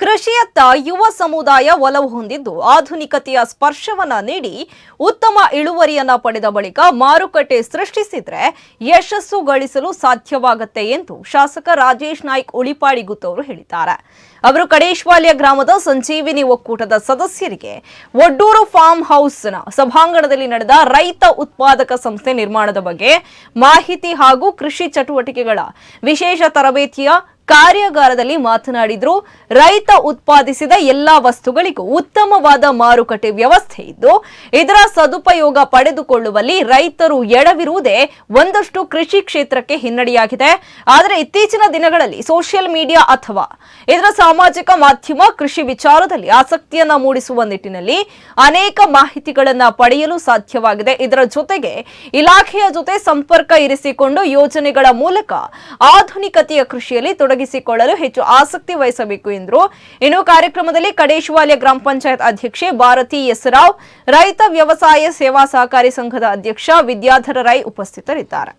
ಕೃಷಿಯತ್ತ ಯುವ ಸಮುದಾಯ ಒಲವು ಹೊಂದಿದ್ದು, ಆಧುನಿಕತೆಯ ಸ್ಪರ್ಶವನ್ನ ನೀಡಿ ಉತ್ತಮ ಇಳುವರಿಯನ್ನ ಪಡೆದ ಬಳಿಕ ಮಾರುಕಟ್ಟೆ ಸೃಷ್ಟಿಸಿದ್ರೆ ಯಶಸ್ಸು ಗಳಿಸಲು ಸಾಧ್ಯವಾಗುತ್ತೆ ಎಂದು ಶಾಸಕ ರಾಜೇಶ್ ನಾಯ್ಕ್ ಉಳಿಪಾಡಿ ಗುತ್ತವರು ಹೇಳಿದ್ದಾರೆ. ಅವರು ಕಡೇಶ್ವಾಲ್ಯ ಗ್ರಾಮದ ಸಂಜೀವಿನಿ ಒಕ್ಕೂಟದ ಸದಸ್ಯರಿಗೆ ಒಡ್ಡೂರು ಫಾರ್ಮ್ ಹೌಸ್ನ ಸಭಾಂಗಣದಲ್ಲಿ ನಡೆದ ರೈತ ಉತ್ಪಾದಕ ಸಂಸ್ಥೆ ನಿರ್ಮಾಣದ ಬಗ್ಗೆ ಮಾಹಿತಿ ಹಾಗೂ ಕೃಷಿ ಚಟುವಟಿಕೆಗಳ ವಿಶೇಷ ತರಬೇತಿಯ ಕಾರ್ಯಾಗಾರದಲ್ಲಿ ಮಾತನಾಡಿದ್ರು, ರೈತ ಉತ್ಪಾದಿಸಿದ ಎಲ್ಲಾ ವಸ್ತುಗಳಿಗೂ ಉತ್ತಮವಾದ ಮಾರುಕಟ್ಟೆ ವ್ಯವಸ್ಥೆ ಇದ್ದು, ಇದರ ಸದುಪಯೋಗ ಪಡೆದುಕೊಳ್ಳುವಲ್ಲಿ ರೈತರು ಎಡವಿರುವುದೇ ಒಂದಷ್ಟು ಕೃಷಿ ಕ್ಷೇತ್ರಕ್ಕೆ ಹಿನ್ನಡೆಯಾಗಿದೆ. ಆದರೆ ಇತ್ತೀಚಿನ ದಿನಗಳಲ್ಲಿ ಸೋಷಿಯಲ್ ಮೀಡಿಯಾ ಅಥವಾ ಇದರ ಸಾಮಾಜಿಕ ಮಾಧ್ಯಮ ಕೃಷಿ ವಿಚಾರದಲ್ಲಿ ಆಸಕ್ತಿಯನ್ನ ಮೂಡಿಸುವ ನಿಟ್ಟಿನಲ್ಲಿ ಅನೇಕ ಮಾಹಿತಿಗಳನ್ನ ಪಡೆಯಲು ಸಾಧ್ಯವಾಗಿದೆ. ಇದರ ಜೊತೆಗೆ ಇಲಾಖೆಯ ಜೊತೆ ಸಂಪರ್ಕ ಇರಿಸಿಕೊಂಡು ಯೋಜನೆಗಳ ಮೂಲಕ ಆಧುನಿಕತೆಯ ಕೃಷಿಯಲ್ಲಿ ತೊಡಗಿಸಿಕೊಳ್ಳಲು ಹೆಚ್ಚು ಆಸಕ್ತಿ ವಹಿಸಬೇಕು ಎಂದರು. ಇನ್ನು ಕಾರ್ಯಕ್ರಮದಲ್ಲಿ ಕಡೇಶವಾಲ್ಯ ಗ್ರಾಮ ಪಂಚಾಯತ್ ಅಧ್ಯಕ್ಷೆ ಭಾರತಿ ಎಸ್ ರಾವ್, ರೈತ ವ್ಯವಸಾಯ ಸೇವಾ ಸಹಕಾರಿ ಸಂಘದ ಅಧ್ಯಕ್ಷ ವಿದ್ಯಾಧರ ರೈ ಉಪಸ್ಥಿತರಿದ್ದಾರೆ.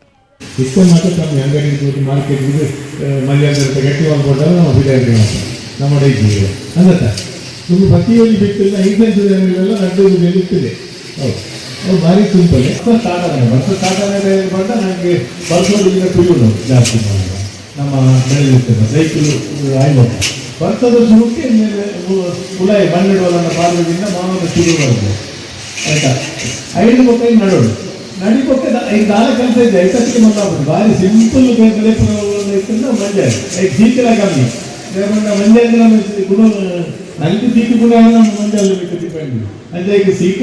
ಅದು ಭಾರಿ ಸಿಂಪಲ್. ಸಾಧನೆ ವರ್ಷ ಸಾಧನೆ ಬಂದ ನನಗೆ ವರ್ಷದಿಂದ ಕುಯ್ಯೋದು ಜಾಸ್ತಿ ಮಾಡೋದು. ನಮ್ಮ ಬೆಳೆಯುತ್ತೇವೆ ರೈತರು ಆಯ್ಬೋದು ಭತ್ತದ ಸುರುಕ್ಕೆ ಮೇಲೆ ಉಲಾಯಿ ಮಣ್ಣಿಡುವಲನ್ನು ಮಾಡುವುದರಿಂದ ಮಾವನ ಶುರು ಬರುತ್ತೆ ಆಯ್ತಾ ಐದು ಕೊಕ್ಕೆ ನಡೋಡು ನಡಿ ಕೊಕ್ಕೆ ಈಗ ದಾರ ಕೆಲಸ ಇದೆ ಐತಕ್ಕೆ ಮೊದಲಾಗ್ಬೋದು ಭಾರಿ ಸಿಂಪಲ್ ಬೇಕಲೆ ಮಂಜೆ ಈಗ ಜೀಕಿಲ ಕಮ್ಮಿ ಮಂಜೆ ಅಂದರೆ ನಮಗೆ ಗುಣ ನನಗೆ ಜೀಕಿ ಗುಣ ನಮ್ಮ ಮಂಜಲ್ಲಿ ಬೇಕು ಡಿಪೆಂಡ್ ಈಗ ಸೀಕೆ